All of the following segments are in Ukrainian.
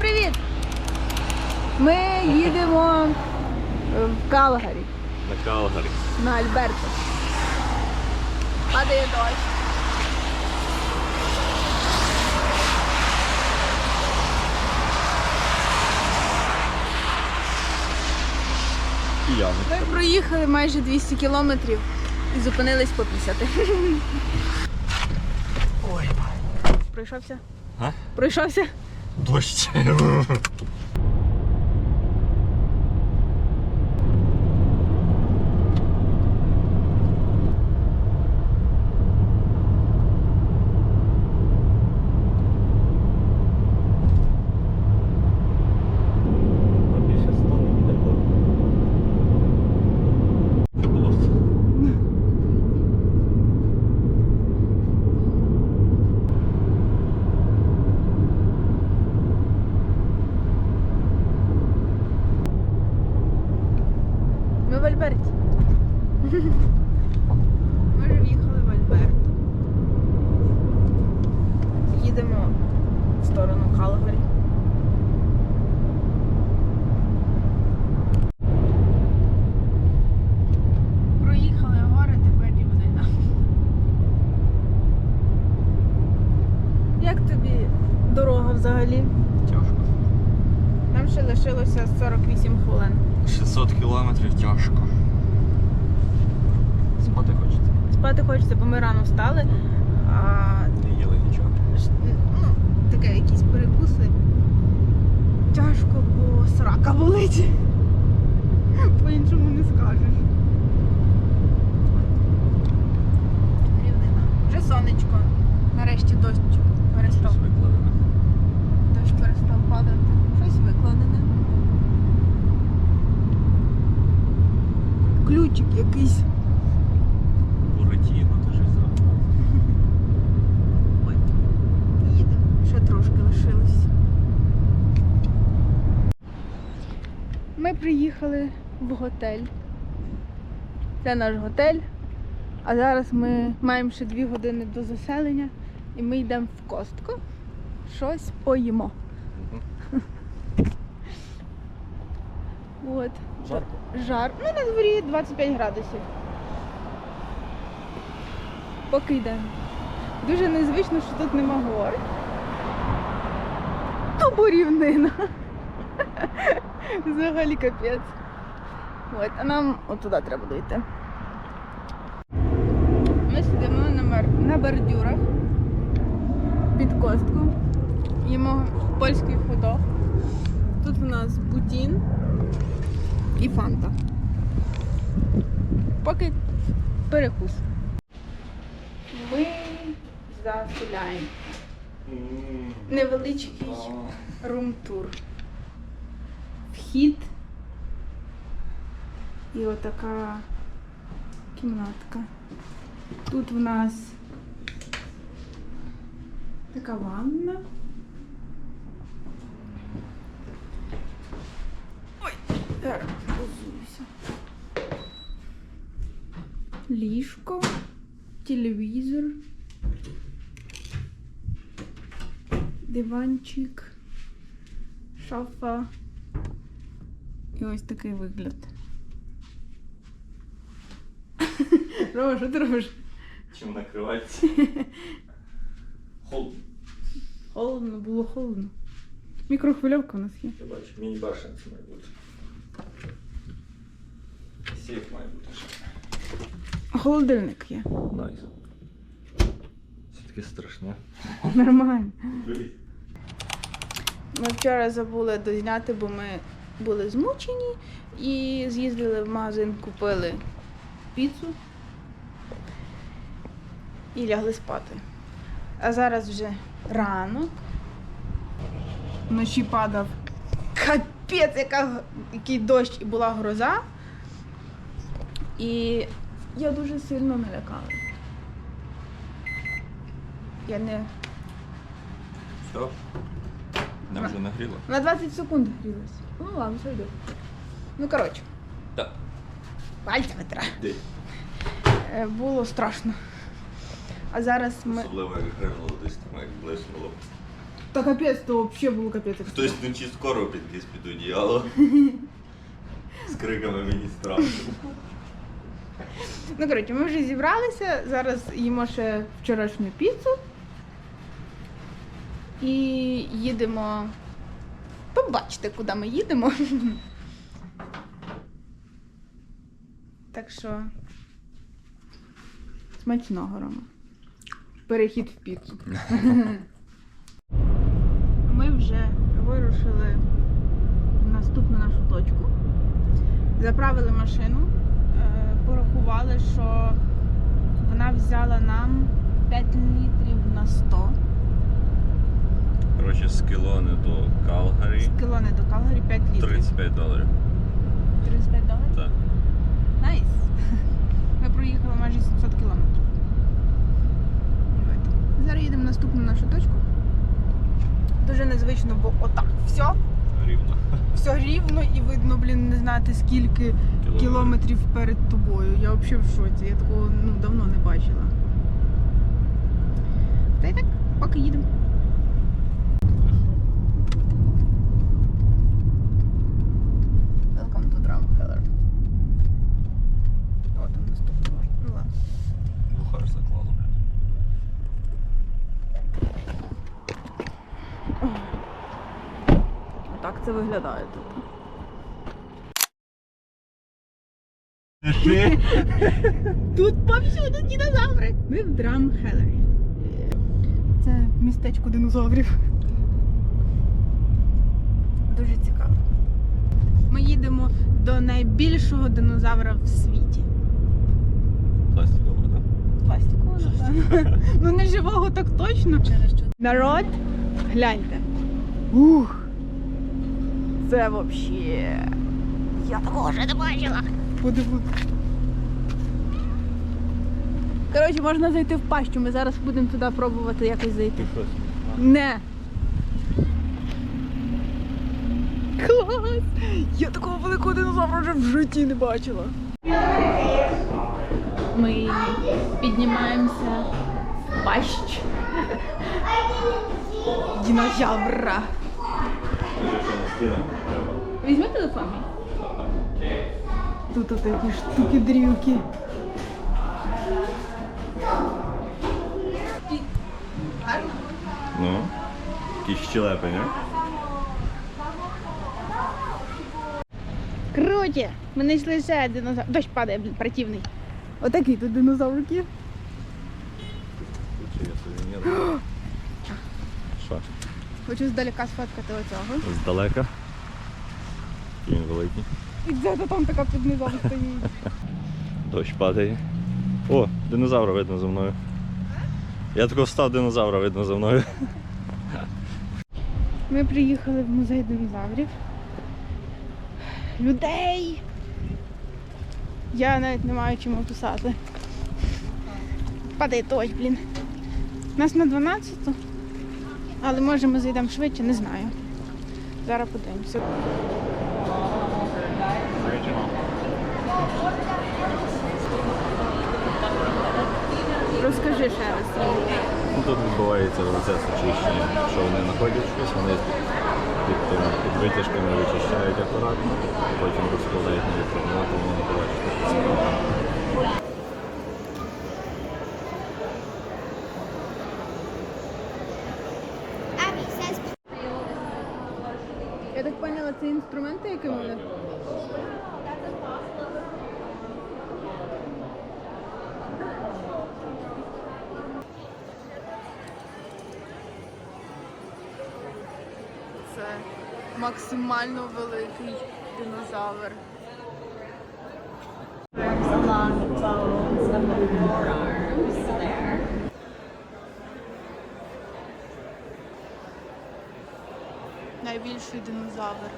привіт! Ми їдемо в Калгарі На Калгарі. на Альберто. Падає дощ. І я. Ми проїхали майже 200 кілометрів і зупинились попісяти. Ой. Пройшовся? А? Пройшовся? Дощ. Більше сто не їде. Було. Ми в Альберті. Ми вже в'їхали в Альберту. Їдемо в сторону Калгарі. Проїхали гори, тепер рівнина. Як тобі дорога взагалі? Тяжко. Нам ще лишилося 48 хвилин. 600 кілометрів тяжко. Спати хочеться. Спати хочеться, бо ми рано встали. А їли нічого. ну, таке якісь перекуси. Тяжко, бо срака болить. По-іншому не скажеш. Рівнина. Вже сонечко. Нарешті дощ перестав. Щось викладено. Дощ перестав падати. Щось викладене. Ключик якийсь. Буратіно, ти щось зробив. Ой, їдемо. Ще трошки лишилось. Ми приїхали в готель. Це наш готель. А зараз ми маємо ще дві години до заселення і ми йдемо в костку. Щось поїмо. От. Жарко. Жар. Ну, на дворі 25 градусів. Поки йдемо. Дуже незвично, що тут нема гор. Тупо рівнина. Взагалі капець. От, а нам отуди треба дойти. Ми сидимо на, на бордюрах під костку. Їмо польський худок. Тут у нас бутін і фанта. Поки перекус. Ми заселяємо. Невеличкий рум-тур. Вхід. І отака кімнатка. Тут в нас така ванна. Ой, зараз позуюся. Ліжко, телевізор, диванчик, шафа. І ось такий вигляд. Рома, що ти робиш? Чим накриватися? Холодно. Холодно, було холодно. Мікрохвильовка у нас є. Я бачу, міні-башен це має бути. Сейф має бути ще. Холодильник є. Найс. Це таке страшне. Нормально. Ми вчора забули дозняти, бо ми були змучені і з'їздили в магазин, купили піцу і лягли спати. А зараз вже ранок. Вночі падав капець, яка, який дощ і була гроза. І я дуже сильно налякала. Я не Все. Нам вже нагріло. На 20 секунд грілась. Ну ладно, все. Ну коротше, Так. пальця витра. Де? Е, Було страшно. А зараз ми. Особливо як гримнуло десь там, як блиснуло. Та капець, то взагалі було капець. Хтось вночі скоро підліз під одіяло. З криками мені страшно. Ну, коротше, ми вже зібралися. Зараз їмо ще вчорашню піцу. І їдемо. Побачите, куди ми їдемо. Так що. Смачного, Рома. Перехід в піцу. Ми вже вирушили в наступну нашу точку. Заправили машину, е, порахували, що вона взяла нам 5 літрів на 100. З Кілони до Калгарі З до Калгарі 5 літрів. 35 доларів. 35 доларів? Так. Найс. Ми проїхали майже 700 кілометрів. Зараз їдемо в наступну нашу точку. Дуже незвично, бо отак все, Рівно. все рівно і видно, блін, не знати скільки кілометрів перед тобою. Я взагалі в шоці. Я такого ну, давно не бачила. Та й так, поки їдемо. Welcome to Drum Heller. О, там наступний може. Ну ладно. Бухар заклало, блядь. Так це виглядає тут. Тут повсюду динозаври. Ми в Драм Хелері. Це містечко динозаврів. Дуже цікаво. Ми їдемо до найбільшого динозавра в світі. Пластиково, так? Пластикового, напевно. Ну не живого так точно. Народ, гляньте. Ух. Це вообще. Я такого вже не бачила. Подивись. Коротше, можна зайти в пащу. Ми зараз будемо туди пробувати якось зайти. Ти? Не. Клас! Я такого великого динозавра вже в житті не бачила. Ми піднімаємося в пащ динозавра. Візьми телефон. Тут такі штуки дрівки. Гарно? Ну, якісь щелепи, не? Круті! Знайшли ще динозавр. Дощ падає, блін, противний. Отакий тут динозаврик є. Чи я сувенір? Що? Хочу здалека сфоткати оцього. Здалека. Він великий. І де там така під низом стоїть. Дощ падає. О, динозавра видно за мною. Я тако встав динозавра видно за мною. Ми приїхали в музей динозаврів. Людей! Я навіть не маю чим описати. Падає дощ, блін. Нас на 12, але може ми зайдемо швидше, не знаю. Зараз подивимося. Розкажи ще раз. Ну, тут відбувається процес очищення. Що вони знаходять щось, вони під, під, під витяжками вичищають акуратно, потім розкладають на вітрину, то вони побачите, що це правда. Я так поняла, це інструменти, якими вони. Це максимально великий динозавр. along the bones of the forearms there. Найбільший динозавр.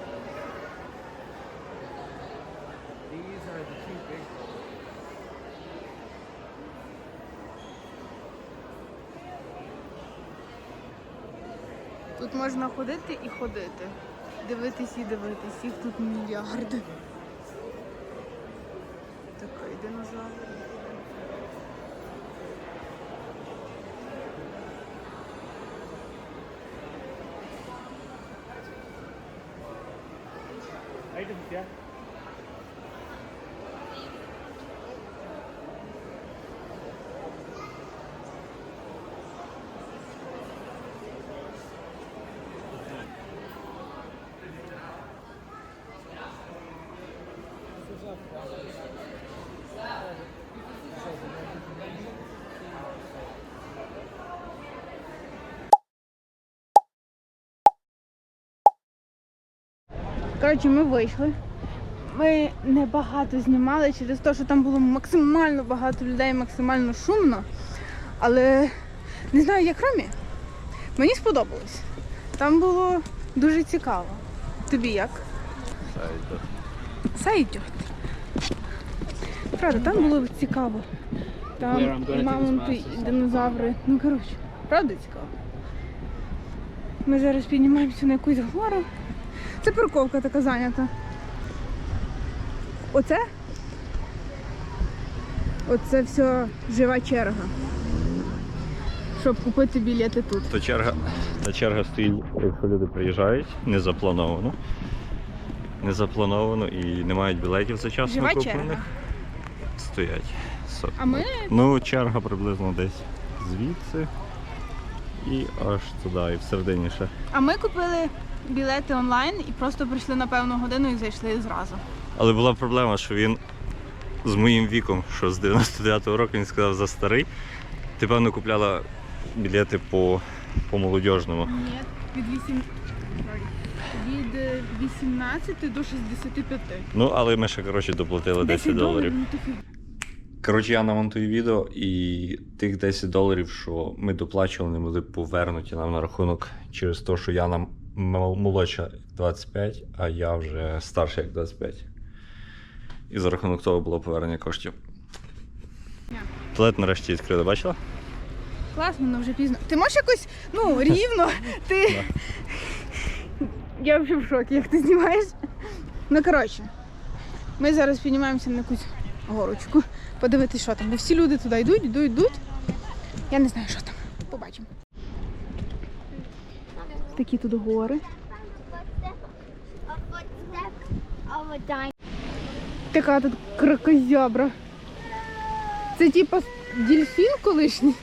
Тут можна ходити і ходити. Дивитись і дивитись. Їх тут мільярди. Такий динозавр. yeah? Коротше, ми вийшли. Ми небагато знімали через те, що там було максимально багато людей, максимально шумно. Але не знаю, як Ромі. Мені сподобалось. Там було дуже цікаво. Тобі як? Сайдет. Правда, там було цікаво. Там і мамонти, і динозаври. Ну коротше, правда цікаво. Ми зараз піднімаємося на якусь гору. Це парковка така зайнята. Оце? Оце все жива черга. Щоб купити білети тут. То черга, та черга стоїть, якщо люди приїжджають, не заплановано. Не заплановано і не мають білетів завчасно Жива куплених. черга. Стоять. Со- А ми Ну, черга приблизно десь звідси і аж туди, і всередині ще. А ми купили білети онлайн і просто прийшли на певну годину і зайшли зразу. Але була проблема, що він з моїм віком, що з 99-го року він сказав за старий. Ти певно купляла білети по, по молодіжному. Ні, від 8... від е, 18 до 65. Ну, але ми ще коротше доплатили 10 доларів. ну. Коротше, я намонтую відео, і тих 10 доларів, що ми доплачували, не були повернуті нам на рахунок через те, що я нам молодша як 25, а я вже старша як 25. І за рахунок того було повернення коштів. Туалет нарешті відкрили, бачила? Класно, але вже пізно. Ти можеш якось, ну, рівно, ти. Я взагалі в шокі, як ти знімаєш. Ну, коротше, ми зараз піднімаємося на якусь горочку. Подивитися, що там. Бо всі люди туди йдуть, йдуть, йдуть. Я не знаю, що там. Побачимо. Такі тут гори. Така тут кракозябра. Це типа дельфін колишній.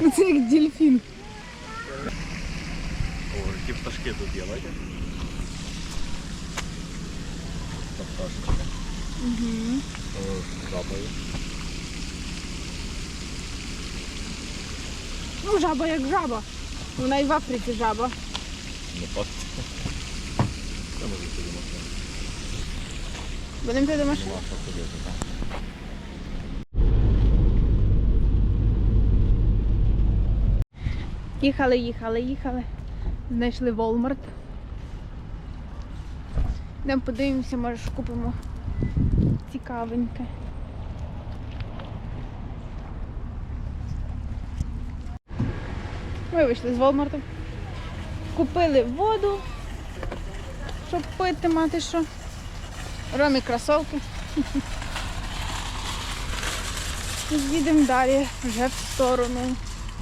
Ну, Це як дельфін. О, які пташки тут є, бачите? Пташки. Угу. О, Ну, жаба як жаба. Вона і в Африці жаба. Не пасти. Це може. Будемо йти до машини. Нема ходити, так. Їхали, їхали, їхали. Знайшли Walmart. Йдемо подивимося, може купимо цікавеньке. Ми вийшли з Walmart. Купили воду, щоб пити, мати що. Ромі кросовки. Їдемо далі вже в сторону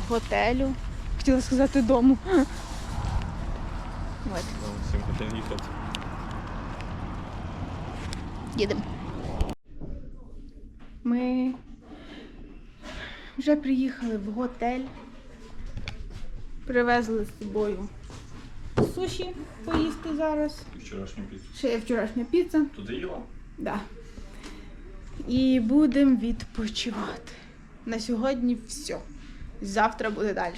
готелю. Хотіла сказати дому. Всім хотів їхати. їдемо. Ми вже приїхали в готель. Привезли з собою суші поїсти зараз. Вчорашню піцу. Ще є вчорашня піца. Туди їла? Да. І будемо відпочивати. На сьогодні все. Завтра буде далі.